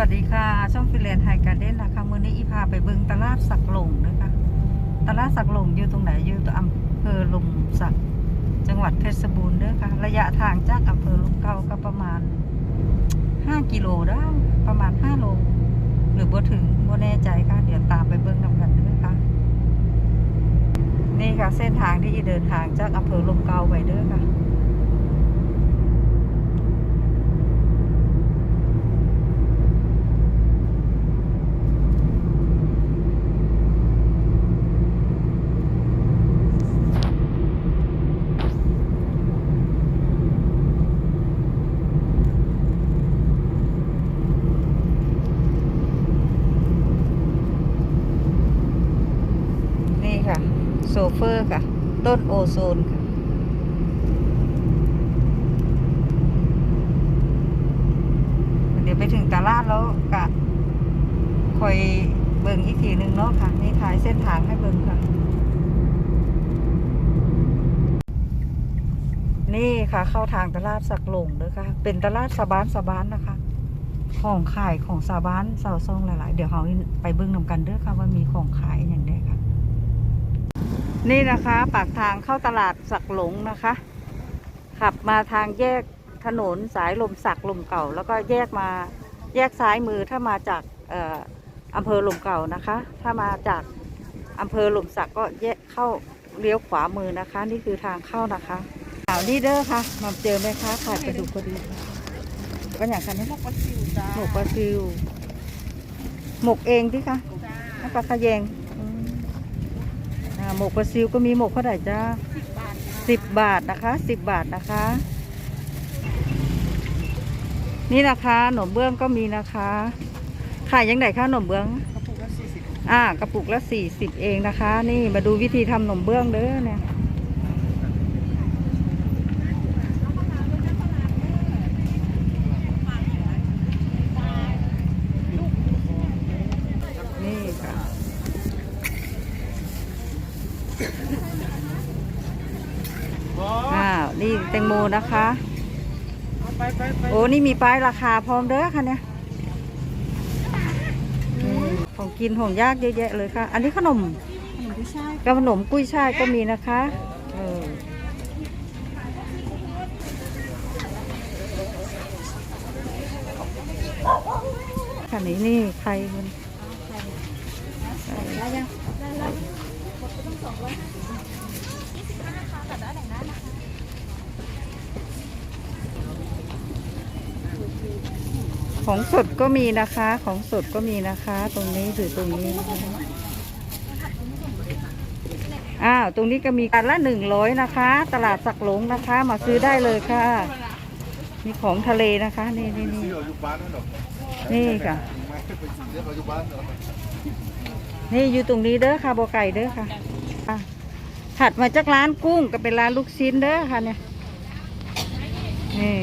วัสดีค่ะ ช่องฟิเลนไฮการ์เด้นนะคะมือนี้อีพาไปเบิงตลาดสักหลงนะคะตลาดสักหลงอยู่ตรงไหนอยู่ตัวอำเภอลมสัก จังหวัดเพชรบูรณ์เด้อค่ะ ระยะทางจากอำเภอลุมเก่าก็ประมาณ 5 กิโลได้ประมาณ 5 โล หรือบ่ถึงบ่แน่ใจค่ะ เดี๋ยวตามไปเบิ่งนำกันเด้อค่ะ นี่ค่ะเส้นทางที่อีเดินทางจากอำเภอลมเก่าไปเด้อค่ะ นี่ค่ะ โซเฟอร์ค่ะ ต้นโอโซนค่ะ เดี๋ยวไปถึงตลาดแล้วกะคอยเบิ่งอีกทีหนึ่งเนาะค่ะ นี่ถ่ายเส้นทางให้เบิ่งค่ะ นี่ค่ะเข้าทางตลาดสักหลงเด้อค่ะ เป็นตลาดสะบานสะบานนะคะ ของขายของสาบานสาซองหลาย ๆ เดี๋ยวเราไปเบิ่งนำกันเด้อค่ะว่ามีของขายอย่าง นี่นะคะปากทางเข้าตลาดสักหลงนะคะ ขับมาทางแยกถนนสายลมสักลมเก่า แล้วก็แยกมาแยกซ้ายมือถ้ามาจากอำเภอลมเก่านะคะ ถ้ามาจากอำเภอลมสักก็แยกเข้าเลี้ยวขวามือนะคะ นี่คือทางเข้านะคะข่าวนี่เด้อค่ะมาเจอไหมคะขายปลาดุกพอดีก็อย่างคันนี้หมกปลาซิวจ้าหมกปลาซิวหมกเองที่คะน้ำปลาขะแยง หมกปลาซิวก็มีหมกเท่าไหร่จ้าสิบบาทสิบบาทนะคะสิบบาทนะคะ นี่นะคะหนมเบื้องก็มีนะคะขายยังไงคะหนมเบื้องกระปุกละสี่สิบอ่ากระปุกละสี่สิบเองนะคะ นี่มาดูวิธีทำหนมเบื้องเด้อเนี่ยนี่ค่ะ อ้าวนี่แตงโมนะคะไปไปไปโอ้นี่มีป้ายราคาพร้อมเด้อค่ะเนี่ยอืมของกินของยากเยอะแยะเลยค่ะ อันนี้ขนมหนูผู้ชายกับขนมกุ้ยช่ายก็มีนะคะเออค่ะนี่นี่ใครมันใคร ได้ยัง ของสดก็มีนะคะ ของสดก็มีนะคะ ตรงนี้หรือตรงนี้นะคะอ้าวตรงนี้ก็มีกันละหนึ่งร้อยนะคะ ตลาดสักหลงนะคะ มาซื้อได้เลยค่ะ มีของทะเลนะคะ นี่นี่นี่นี่ค่ะ นี่อยู่ตรงนี้เด้อค่ะบอไก่เด้อค่ะอะถัดมาจากร้านกุ้งก็เป็นร้านลูกชิ้นเด้อค่ะเนี่ยนี่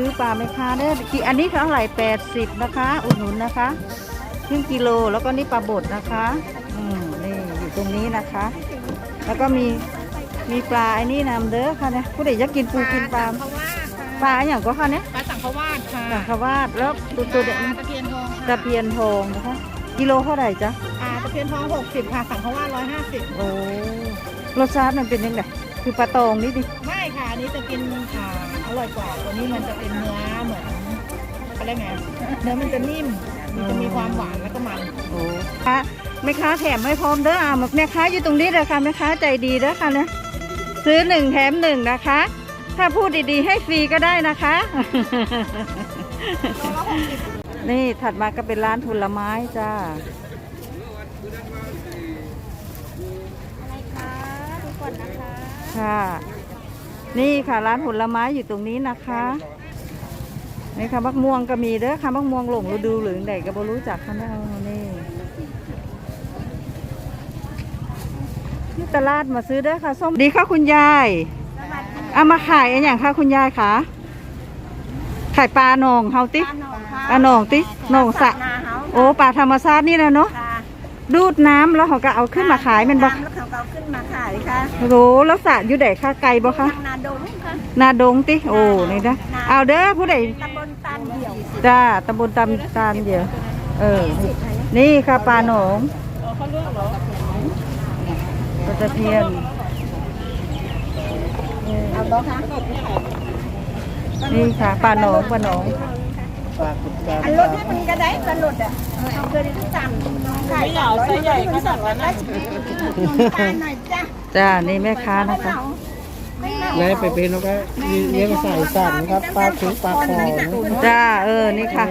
ซื้อปลาไหมคะเนี่ยกี่อันนี้เท่าไหร่แปดสิบนะคะ อุดหนุนนะคะครึ่งกิโลแล้วก็นี่ปลาบดนะคะอืมนี่อยู่ตรงนี้นะคะ แล้วก็มีมีปลาไอ้นี่นำเด้อค่ะเนี่ยผู้ใดอยากกินปูกินปลาสังขวาดปลาค่ะอย่างก็ค่ะเนี่ยปลาสังขวาดค่ะสังขวาดแล้วตัวตัวเด็กปลาตะเพียนทองตะเพียนทองนะคะกิโลเท่าไหร่จ๊ะอ่าตะเพียนทองหกสิบค่ะสังขวาดร้อยห้าสิบโอ้รสชาติมันเป็นยังไงคือปลาตองนี่ดิไม่ค่ะอันนี้จะกินอ่า อร่อยกว่าตัวนี้มันจะเป็นเนื้อเหมือนอะไรยกไงเนื้อมันจะนิ่มมันจะมีความหวานและค่ะแม่ค้าแถมให้พร้อมเด้ออ่าแม่ค้าอยู่ตรงนี้เลยค่ะแม่ค้าใจดีเด้อค่ะเนี่ยซื้อหนึ่งแถมหนึ่งนะคะ ถ้าพูดดีๆ ให้ฟรีก็ได้นะคะนี่ถัดมาก็เป็นร้านผลไม้จ้าอะไรคะดูก่อนนะคะ ค่ะ นี่ค่ะร้านผลไม้อยู่ตรงนี้นะคะนี่ค่ะมักม่วงก็มีเด้อค่ะมักม่วงหลงฤดูหรือไหนก็บ่รู้จักค่ะแม่เอานี่ที่ตลาดมาซื้อเด้อค่ะส้มดีค่ะคุณยายเอามาขายอันอย่างค่ะคุณยายคะขายปลาหนองเฮาติปลาหนองค่ะปลาหนองติหนองสระนาเฮาโอ้ปลาธรรมชาตินี่นะเนาะค่ะ ดูดน้ำแล้วเขาก็เอาขึ้นมาขายแมันบ่น้ำแล้วเขาก็เอาขึ้นมาขายค่ะโอ้โหแล้วสระอยู่ไหนคะไกลบ่คะทางนาดงค่ะนาดงติโอ้นี่นะเอาเด้อผู้ใดตำบลตันเดี่ยวจ้าตำบลตำตาลเดียวเออนี่ค่ะปลาหนองปลาตะเพียนเอาบ่คะนี่ค่ะปลาหนองปลาหนอง อันรถให้มันก็ได้สลุดอะเอาเกินทุกจำขายสาวไส้ใหญ่ก็สั่งแล้วนะปลาหน่อยจ้ะจ้า นี่แม่ค้านะคะนายไปเป็นแล้วก็เลี้ยงสายสั่นนะครับปลาคุกปลาคอจ้าเออนี่ค่ะ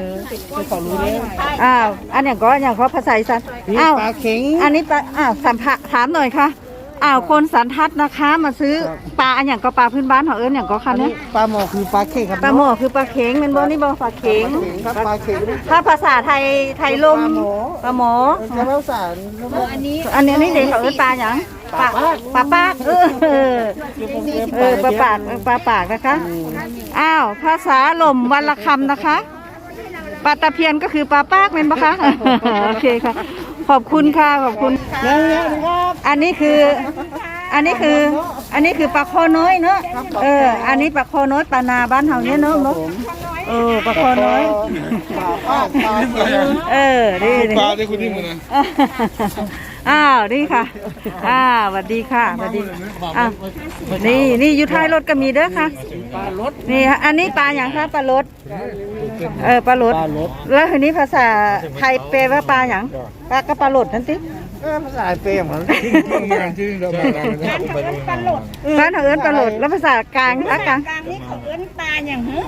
คือเขารู้แล้วอ้าวอันอย่างก็อันอย่างเขาภาษาอีสานนี่อ้าวปลาเข็งอันนี้ปลาอ้าวสัมภาถามหน่อยค่ะ อ้าวคนสันทัดนะคะ มาซื้อปลาอันอย่างก็ปลาพื้นบ้านของเอิญอย่างก็ค่ะอันเนี่นี้ยปลาหมอคือปลาเข็งครับปลาหมอคือปลาเข็งเป็นบ่นี่บ่ปลาเข็งครับปลาเข็งถ้าภาษาไทยไทยลมปลาหมอจะเล่าสารแล้วก็อันนี้อันนี้นี่เด็กเขาเอ้ยปลาหยังปลาปลาปากเออเออเออปลาปากปลาปากนะคะอ้าวภาษาลมวันละคำนะคะปลาตะเพียนก็คือปลาปากเป็นปะคะโอเคค่ะ ขอบคุณค่ะขอบคุณแล้วเนี่ยนะครับอันนี้คือ อันนี้คือ อันนี้คือปลาคอน้อยเนาะเออ อันนี้ปลาคอน้อยปลานาบ้านเฮาเนี่ยเนาะเนาะเออปลาคอน้อย ปลาปลาปลาเข็งเออนี่นี่ปลาได้คุณนี่มึงนะ อ้าวนี่ค่ะอ้าวสวัสดีค่ะสวัสดีอ้าวนี่นี่อยู่ท้ายรถก็มีเด้อค่ะปลารสนี่ฮะอันนี้ปลาอย่างคะปลารสเออปลารสปลารสแล้วทีนี้ภาษาไทยแปลว่าปลาอย่างปลากระปลารสนั่นติเออภาษาเปรมเหมือนต้องงานที่เรามาไปดูปลาหลดบ้านเขาเอิ้นปลารสแล้วภาษากลางภาษากลางกลางนี่เขาเอิ้นปลาอย่างหือ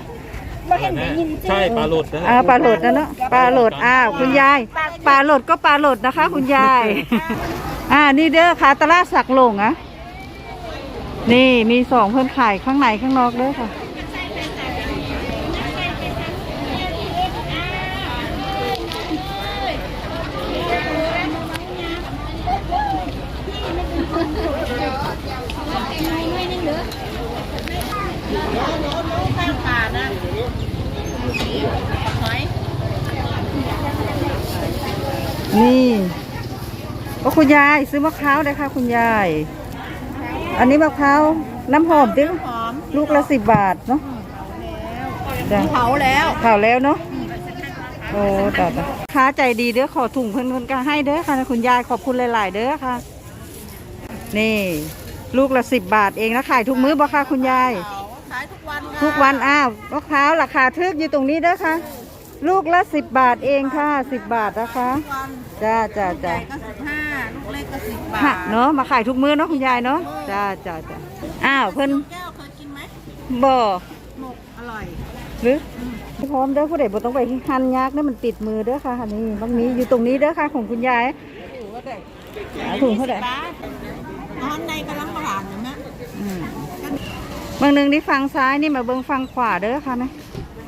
บ่เห็นได้ยินชื่อใช่ปลาหลุดนะอ่าปลาโหลดนะเนาะปลาโหลดอ้าวคุณยายปลาโหลดก็ปลาโหลดนะคะ คุณยาย อ่านี่เด้อค่ะตลาดสักหลงอะนี่มีสองเพื่อนขายข้างในข้างนอกเด้อค่ะ นี่ก็คุณยายซื้อมะพร้าวเลยค่ะ คุณยาย อันนี้มะพร้าวน้ำหอมดิหอมลูกละสิบบาทเนาะจ้ะเผาแล้วเผาแล้วเนาะโอ้ต่อต่อค้าใจดีเด้อขอถุงเพิ่นเพิ่นก็ให้เด้อค่ะคุณยายขอบคุณหลาย ๆ เด้อค่ะ นี่ ลูกละสิบบาทเองนะขายทุกมื้อบ่ค่ะคุณยายขายทุกวันทุกวันอ้าวมะพร้าวราคาทึกอยู่ตรงนี้เด้อค่ะ ลูกละสิบบาทเองค่ะสิบบาทนะคะวันจ้าจ้าจ้าก็สิบห้าลูกเล็กก็สิบบาค่ะทเนาะมาขายทุกมื้อเนาะคุณยายเนาะจ้าจ้าจ้าอ้าวเพิ่นแก้วเคยกินไหมบ่หมกอร่อย หรือพร้อมเด้อผู้ใดบ่ต้องไปหั่นยากเด้อมันติดมือเด้อค่ะอันนี้บางนี้อยู่ตรงนี้เด้อค่ะของคุณยายถุงเท่าไหร่บาทนอนในกำลังประหลาดอยู่นะอืมบางหนึงนี่ฝั่งซ้ายนี่มาเบิ่งฝั่งขวาเด้อค่ะนะ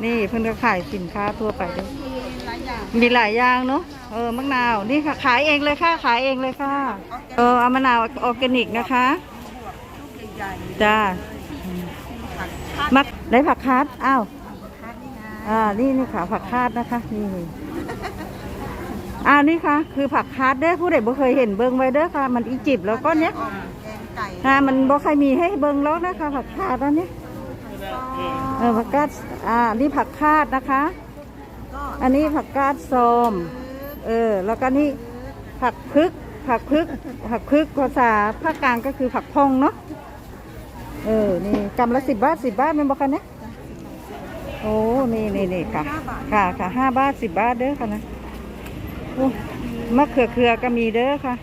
นี่เพิ่นก็ขายสินค้าทั่วไปเด้อมีหลายอย่างมีหลายอย่างเนาะเออมะนาวนี่ค่ะขายเองเลยค่ะขายเองเลยค่ะ เออเอามะนาวออร์แกนิกนะคะใหญ่จ้ามักได้ผักคาดอ้าวคัดนี่นะอ่านี่นี่ค่ะผักคาดนะคะนี่อ่านี่ค่ะ คือผักคาดเด้อผู้ใดบ่เคยเห็นเบิ่งไว้เด้อค่ะ มันอีจิบแล้วก็เนี้ยแกงไก่อ่ามันบ่เคยมีให้เบิ่งแล้วนะคะผักคาดอันนี้เออผักกาดอ่านี่ผักคาดนะคะก็อันนี้ผักกาดส้มเออ แล้วก็นี่ผักพึก ผักพึก ผักพึกภาษาภาคกลางก็คือผักพองเนาะ เออ นี่กำละสิบบาทสิบบาทแมันบอกกันเนี่ยโอ้ นี่นี่นี่ค่ะ ค่ะค่ะห้าบาทสิบบาทเด้อค่ะนะโอ้มะเขือเขือก็มีเด้อค่ะ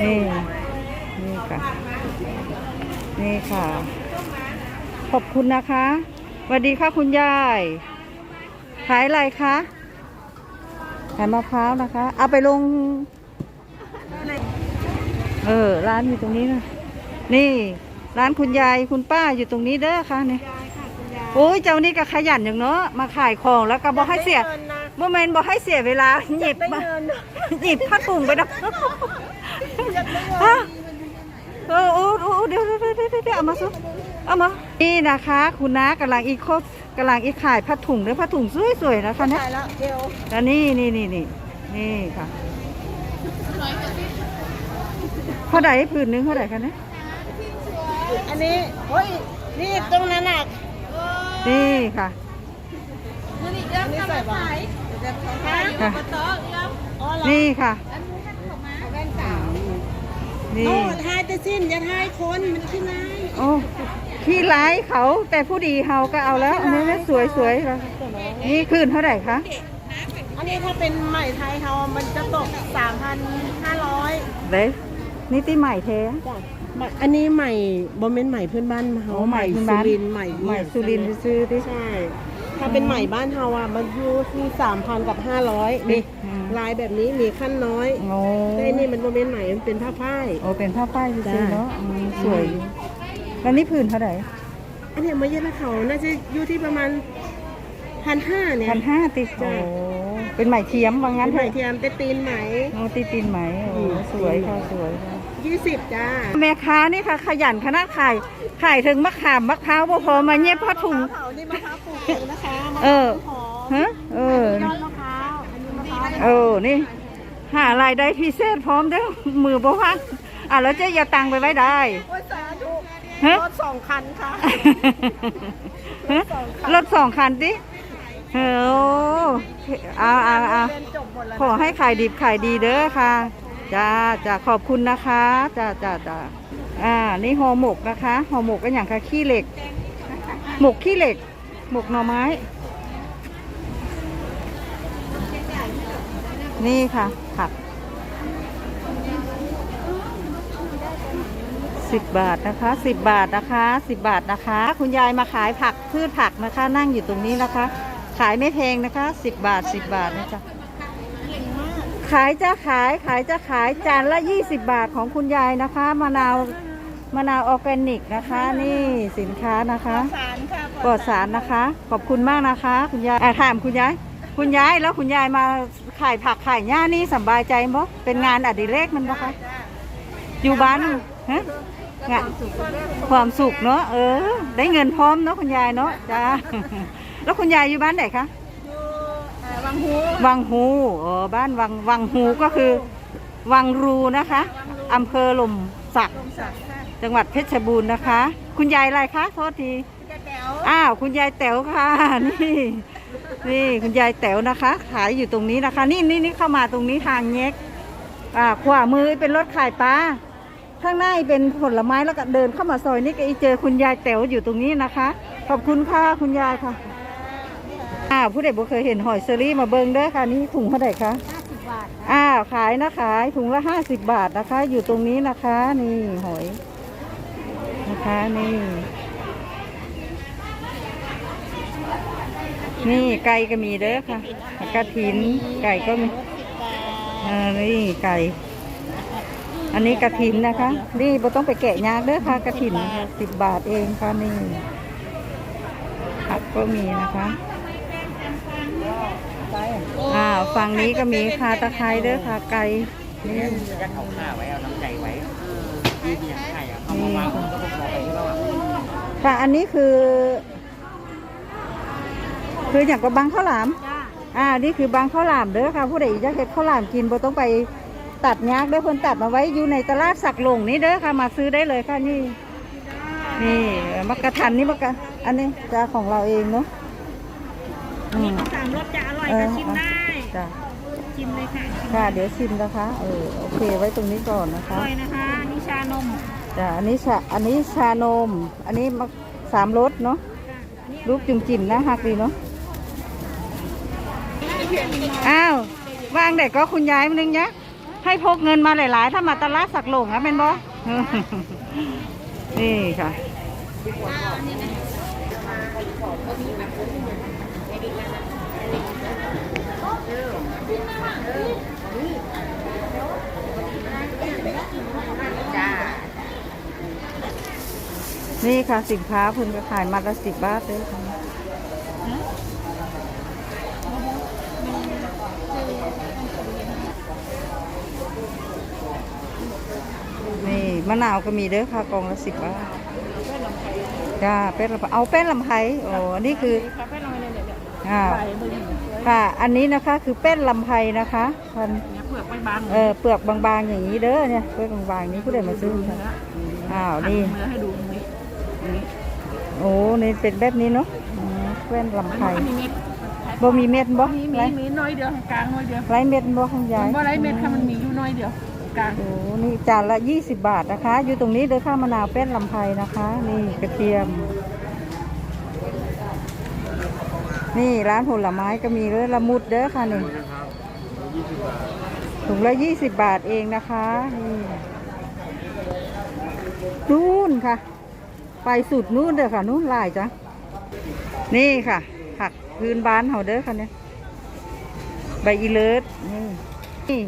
นี่ นี่ค่ะ นี่ค่ะ ขอบคุณนะคะสวัสดีค่ะคุณยาย ขายอะไรคะ ขายมะพร้าวนะคะ เอาไปลง เออ ร้านอยู่ตรงนี้นะนี่ ร้านคุณยายคุณป้าอยู่ตรงนี้เด้อค่ะเนี่ยโอ้ยเจ้านี่ก็ขยันอย่างเนาะ มาขายของแล้วก็บอกให้เสียโมเมนต์บอกให้เสียเวลาหยิบมาหยิบผ้าถุงไปนะ ฮะเออโอ้โอ้เดี๋ยวเดี๋ยวเดี๋ยวเดี๋ยวเอามาซุเอามา นี่นะคะ คุณน้ากำลังอีกโคตกำลังอีกขายผ้าถุงเด้อผ้าถุงสวยๆนะคะเนี่ยใช่แล้วเดี๋ยวแล้วนี่นี่นี่นี่นี่ค่ะเท่าไหร่ผืนหนึงเท่าไหร่คะเนี่ยอันนี้เฮ้ยนี่ตรงนั้นน่ะนี่ค่ะอันนี้ใส่บ้างค่ะอ๋อเหรอนี่ค่ะแว่นสาว นี่ โอ้ทายแต่สิ้นอย่าทายคนมันขี้นายโอ้ขี้ร้ายเขาแต่ผู้ดีเฮาก็เอาแล้วอันนี้สวยสวยๆค่ะนี่คืนเท่าไหร่คะอันนี้ถ้าเป็นใหม่ไทยเขามันจะตก 3,500เด้นี่ตีใหม่เทจ้ะอันนี้ใหม่บอมเมนใหม่เพื่อนบ้านเขาโอ้ใหม่พื้นบ้านสุรินทร์ใหม่ใหม่สุรินทร์ซื้อดิ ใช่ ถ้าเป็นใหม่บ้านเฮาอะมันอยู่ที่สามพันกับห้าร้อยนี่อืม ลายแบบนี้มีขั้นน้อยโอ้แต่นี่มันโมเมนต์ใหม่มันเป็นผ้าฝ้าย โอ้เป็นผ้าป้ายซื้อจ้ะเนาะอืมสวยอยู่แล้วนี่ผืนเท่าไหร่อันเนี้ยมาเย็นเขาน่าจะอยู่ที่ประมาณพันห้าเนี่ย พันห้าติดจ้ะโอ้เป็นไหมเทียมว่างั้เป็นนเถใหม่อะเทียมแต่ตีนไหม โอ้ตีตีนไหมโอ้อืม สวยค่ะสวยค่ะ ยี่สิบจ้า แม่ค้านี่ค่ะ ขยันขนาดขายขายถึงมะขามมะพร้าวบ่พอมาเย็บผ้าถุง เผานี่มะพร้าวปลูกเองนะคะมะพเอร้าอ วหอมฮะเออ ยอดมะ เออ นี่ หารายได้พิเศษพร้อมเด้อมือบ่ว่างอะแล้วเจ๊อย่าตังไปไว้ได้ โอ้ยสาธุฮะ รถสองคันค่ะ ฮะรถสองคันดิเออเอาเอาเอาเรียนจบหมดแล้วขอให้ขายดีขายดีเด้อค่ะจ้าจ้าขอบคุณนะคะจ้าจ้าจ้าอ่า นี่ห่อหมกนะคะห่อหมกก็อย่างค่ะขี้เหล็ก หมกขี้เหล็ก หมกหน่อไม้ นี่ค่ะ ผักสิบบาทนะคะสิบบาทนะคะสิบบาทนะคะ คุณยายมาขายผักพืชผักนะคะ นั่งอยู่ตรงนี้นะคะ ขายไม่แพงนะคะสิบบาทสิบบาทนะจ๊ะขายจะขายขายจะขายจานละยี่สิบบาทของคุณยายนะคะมะนาวมะนาวออร์แกนิกนะคะ นี่สินค้านะคะสารค่ะปลอดสารนะคะ ขอบคุณมากนะคะ คุณยายอะถามคุณยาย คุณยายแล้วคุณยายมาขายผักขายหญ้านี่สำบายใจบ่เป็นงานอดิเรกมันบ่คะอยู่บ้านฮะงานความสุขเนาะเออ ได้เงินพร้อมเนาะคุณยายเนาะจ้าแล้วคุณยายอยู่บ้านไหนคะอยู่เอ่อวังหูวังหูอ๋อบ้านวังวังหูก็คือ วังรูนะคะอำเภอหล่มสักลมศักดิ์ค่ะจังหวัดเพชรบูรณ์นะคะ คุณยายอะไรคะโทษทีกระแต๋วอ้าว คุณยายแต๋วค่ะ นี่ นี่คุณยายแต๋วนะคะ ขายอยู่ตรงนี้นะคะ นี่นี่นี่เข้ามาตรงนี้ทางแยกอ่าขวามือเป็นรถขายปลาข้างหน้าเป็นผลไม้แล้วก็เดินเข้ามาซอยนี่ก็เจอคุณยายแต๋วอยู่ตรงนี้นะคะ ขอบคุณค่ะคุณยายค่ะอ้าวผู้ใดบ่เคยเห็นหอยเซอรี่มาเบิงเด้อค่ะนี่ถุงเท่าไหร่คะ50บาทอ้าวขายนะขายถุงละห้าสิบบาทนะคะ อยู่ตรงนี้นะคะ นี่หอยนะคะนี่ นี่ไก่ก็มีเด้อค่ะกระถิน ไก่ก็มีอ่านี่ไก่ อันนี้กระถินนะคะ นี่บ่ต้องไปแกะยากเด้อค่ะกระถินสิบบาทเองค่ะนี่ผักก็มีนะคะอ่าฝั่งนี้ก็มีคาตะไคร้เด้อค่ะไก่นี่ยัดเอาข้าไว้เอาน้ำใจไว้ที่เบียงให้อะเอานี่มาวางค่ะก็บอกไปที่เราอะค่ะอันนี้คือ คืออย่างกับบางข้าวหลาม จ้าอ่า นี่คือบางข้าวหลามเด้อค่ะ ผู้ใดอยากเห็ดข้าวหลามกินบ่ต้องไปตัดยากเด้อเพิ่นตัดมาไว้อยู่ในตลาดสักหลงนี่เด้อค่ะ มาซื้อได้เลยค่ะนี่ นี่มักกะทันนี่มักกะอันนี้จะของเราเองเนาะอืมสามรสจะอร่อยเอก็อชิมได้ จ้ะชิมเลยค่ะค่ะ เดี๋ยวชิมนะคะ เออ โอเค ไว้ตรงนี้ก่อนนะอคะ ร่อยนะคะนิชานมจ้ะอันนี้ชา อันนี้ชานม อันนี้มักสามรสเนาะลูกจุ่มจิ่มนะฮักดีเนาะ อ้าวว่างเด็กก็คุณยายมันนึงเนี้ยให้พกเงินมาหลายๆ ถ้ามาตลาดสักหลงนะเป็นบ่นี่ค่ะนี่ค่ะสินค้าเพิ่งก็ขายมัดละสิบบาทเลยค่ะ นี่มะนาวก็มีเด้อค่ะกองละสิบบาทจ้าเป็นลำไยเอาเป็นลำไยโอ้อันนี้คืออ่าค่ะ อันนี้นะคะคือเป็นลำไยนะคะพันเปลือกบางเออเปลือกบางๆอย่างนี้เด้อเนี่ยเปลือกบางๆนี้ผู้ใดมาซื้อค่ะอ้าวนี่เนื้อให้ดูตรงนี้โอ้นี่เป็นแบบนี้เนาะอืมแว่นลำไพมันมีเม็ดบ่มีเม็ดบ่มีมีไรมีน้อยเดียวกลางน้อยเดียวไรเม็ดบ่ของยายมันว่าไรเม็ดค่ะมันมีอยู่น้อยเดียว กลางโอ้นี่จานละ 20 บาทนะคะ อยู่ตรงนี้เด้อข้าวมะนาวเป็นลำไพนะคะ นี่กระเทียม นี่ร้านผลไม้ก็มีเลยละมุดเด้อค่ะนี่ถุงละ 20 บาทเองนะคะนี่นู่นค่ะ ไปสุดนู่นเด้อค่ะนู่นหลายจ้ะนี่ค่ะผักพื้นบ้านเฮาเด้อค่ะเนี่ยใบอีเลิศนี่นี่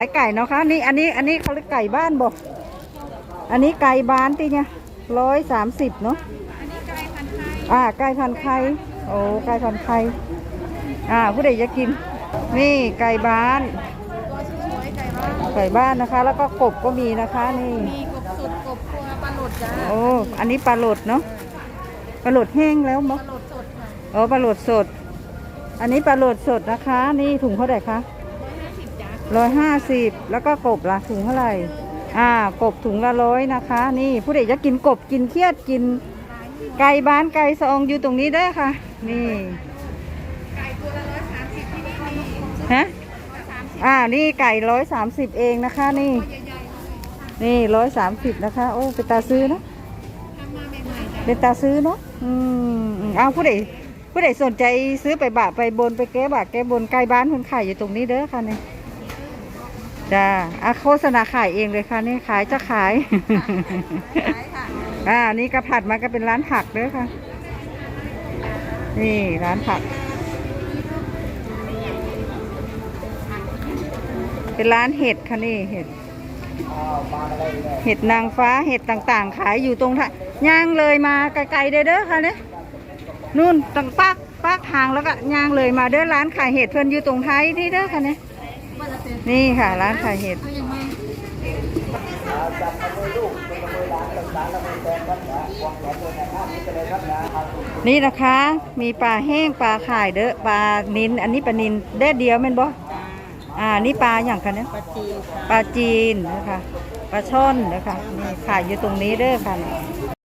ไก่ไก่เนาะคะนี่อันนี้อันนี้เขาเรียกไก่บ้านบอกอันนี้ไก่บ้านตีเนี่ยร้อยสามสิบเนาะอ่าไก่พันธุ์ไข่โอ้ไก่พันธุ์ไข่อ่าผู้ใดจะกิน นี่ไก่บ้านไก่บ้านนะคะ แล้วก็กบก็มีนะคะนี่มีกบสุดกบครัวปลาหลดจ้าโอ้อันนี้ปลาโหลดเนาะปลาโหลดแห้งแล้วมั้งปลาหลดสดค่ะโอ้ปลาโหลดสด อันนี้ปลาโหลดสดนะคะ นี่ถุงเท่าไหร่คะ ร้อยห้าสิบแล้วก็กบละถุงเท่าไหร่อ่ากบถุงละร้อยนะคะ นี่ผู้ใดจะกินกบกินเครียดกิน ไก่บ้านไก่ซองอยู่ตรงนี้ได้อค่ะ นี่ฮะอ่านี่ไก่ร้อยสามสิบเองนะคะ นี่ นี่ร้อยสามสิบนะคะ โอ้เป็นตาซื้อเนะเป็นตาซื้อเนาะอืมอืมเอาผู้ใดผู้ใดสนใจซื้อไปบะไปบนไปแก้บะแก้บนไก่บ้านคนขายอยู่ตรงนี้เด้อค่ะนี่ จ้าอาโฆษณาขายเองเลยค่ะนี่ขายจะขาย อ่านี่กระผัดมาก็เป็นร้านผักเด้อค่ะ นี่ร้านผัก เป็นร้านเห็ดค่ะนี่เห็ด เห็ดนางฟ้าเห็ดต่างๆ ขายอยู่ตรงท่าย่างเลยมาไกลๆเด้อเด้อค่ะเนี่ยนู่นตังปากปากทางแล้วก็ย่างเลยมาเด้อร้านขายเห็ดเพิ่นอยู่ตรงไทยนี่เด้อค่ะเนี่ย นี่ค่ะร้านขายเห็ดนี่นะคะ มีปลาแห้งปลาข่ายเด้อปลานินอันนี้ปลานินแดดเดียวแม่นบ่อ่านี่ปลาอย่างกันเนี่ยปลาจีนปลาจีนนะคะปลาช่อนนะคะนี่ขายอยู่ตรงนี้เด้อค่ะ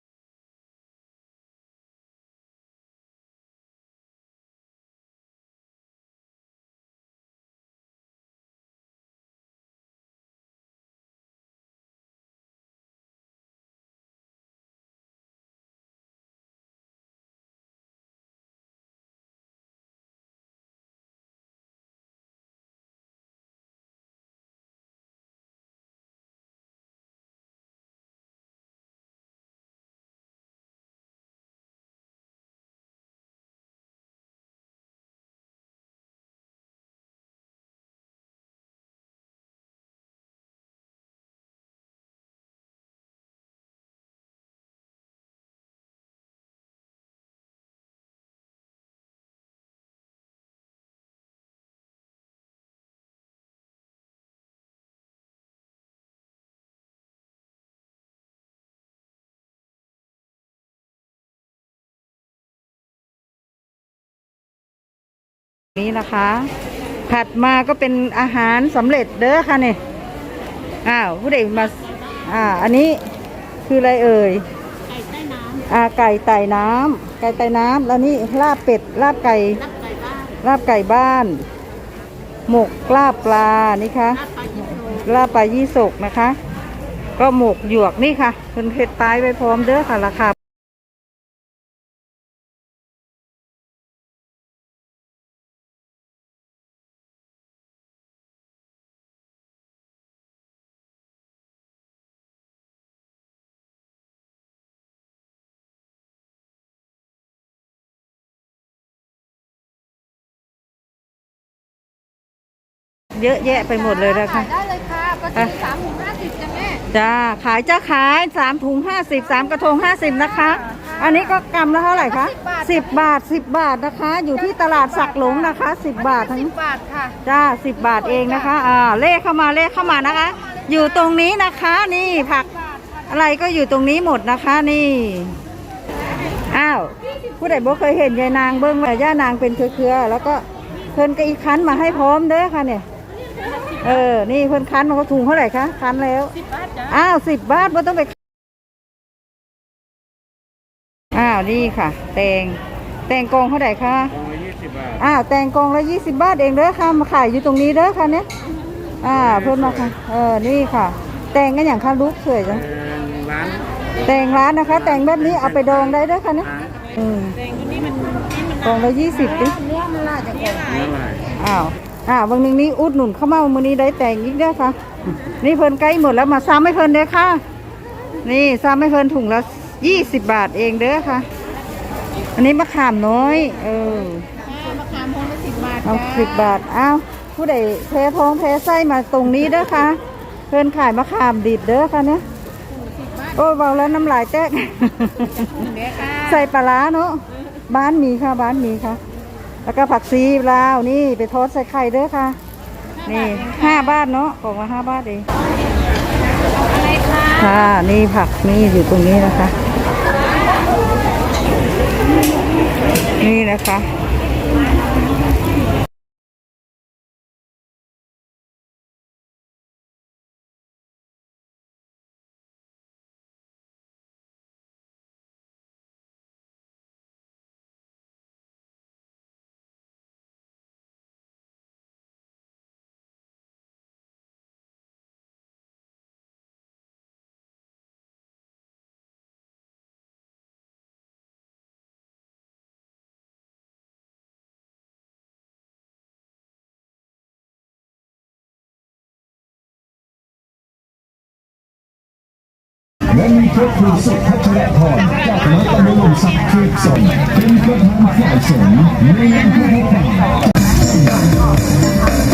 นี่นะคะ ผัดมาก็เป็นอาหารสำเร็จเด้อค่ะเนี่ยอ้าวผู้ใดมาอ่าอันนี้คืออะไรเอ่ยไก่ใต้น้อ่าไก่ไต่น้ำไก่ไต่น้ำแล้วนี่ลาบเป็ดลาบไก่ำรับไก่บ้านลาบไก่บ้าน หมกลาบปลานี่คะรับปลาจีนโรยลาบปลายี่สกนะคะ ก็หมกหยวกนี่ค่ะเพิ่นเผ็ดตายไปพร้อมเด้อค่ะราคา เยอะแยะไปหมดเลยนะคะได้เลยค่ะปลาทูสามถึงห้าสิบจ้ะแม่จ้าขายจะขายสามถุงห้าสิบสามกระทงห้าสิบนะคะ อันนี้ก็กำละเท่าไหร่คะสิบบาทสิบบาทนะคะ อยู่ที่ตลาดสักหลงนะคะสิบบาททั้งสิบบาทค่ะจ้าสิบบาทเองนะคะอ่าเลขเข้ามาเลขเข้ามานะคะ อยู่ตรงนี้นะคะนี่ผักอะไรก็อยู่ตรงนี้หมดนะคะนี่อ้าวผู้ใดบ่เคยเห็นยายนางเบิ้งว่าย่านางเป็นเครือๆแล้วก็เพิ่นก็อีกคั้นมาให้พร้อมเด้อค่ะเนี่ย เออ นี่เพิ่นคั้นมาเขาถุงเท่าไหร่คะคั้นแล้วสิบบาทจ้ะอ้าวสิบบาทบ่ต้องไป อ้าวนี่ค่ะ แตง แตงกองเท่าไหร่คะกองละยี่สิบบาทอ้าวแตงกองละยี่สิบบาทเองเด้อค่ะมาขายอยู่ตรงนี้เด้อค่ะเนี่ยอ่าเพิ่มมาค่ะ เออ นี่ค่ะ แตงกันอย่างค่ะลูกสวยจังเป็นร้านแตงร้านนะคะ แตงแบบนี้เอาไปดองได้เด้อค่ะเนี่ยอืมแดงตัวนี้มันนี่มันกองละยี่สิบดิเนื้อมันน่าจะกรอบเนื้อลายอ้าว อ้าววันหนึงนี้อุดหนุนเข้ามามื้อนี้ได้แตงอีกเด้อค่ะ นี่เพิ่นใกล้หมดแล้วมาซ้ำให้เพิ่นเด้อค่ะ นี่ซ้ำให้เพิ่นถุงละยี่สิบบาทเองเด้อค่ะ อันนี้มะขามน้อย เออมะขามพวงละสิบบาทเอาจ้าสิบบาทอ้าวผู้ใดแพ้ท้องแพ้ไส้มาตรงนี้เด้อค่ะ เพื่อนขายมะขามดิบเด้อค่ะเนี่ยโอ้ยเบาแล้วน้ำลายแตกเดี๋ยวค่ะใส่ปลาร้าเนาะบ้านมีค่ะบ้านมีค่ะ แล้วก็ผักซีลาวนี่ไปทอดใส่ไข่เด้อค่ะ นี่ห้าบาทเนาะของละห้าบาทเองอะไรคะค่ะนี่ผักนี่อยู่ตรงนี้นะคะ นี่นะคะ และมีพระครูสุพัชรพรจากวัดตำบลสักเขตสงเป็นประธานฝ่ายสงฆ์ในอำเภอพบพาเอา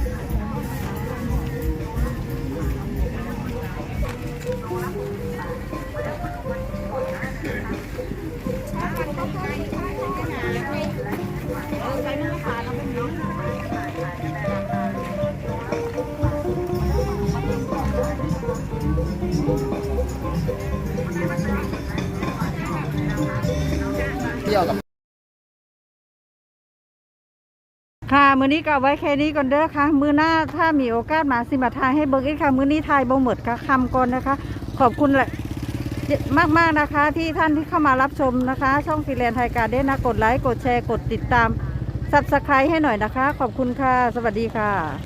มือนี้ก็ไว้แค่นี้ก่อนเด้อค่ะ มือหน้าถ้ามีโอกาสมาสิมาทายให้เบิกอีกค่ะ มือนี้ทายบ่หมดค่ะคำก่อนนะคะ ขอบคุณแหละมากมากนะคะ ที่ท่านที่เข้ามารับชมนะคะ ช่องฟิแลนไทยการเด้นนะกดไลค์กดแชร์กดติดตามซับสไครต์ให้หน่อยนะคะ ขอบคุณค่ะ สวัสดีค่ะ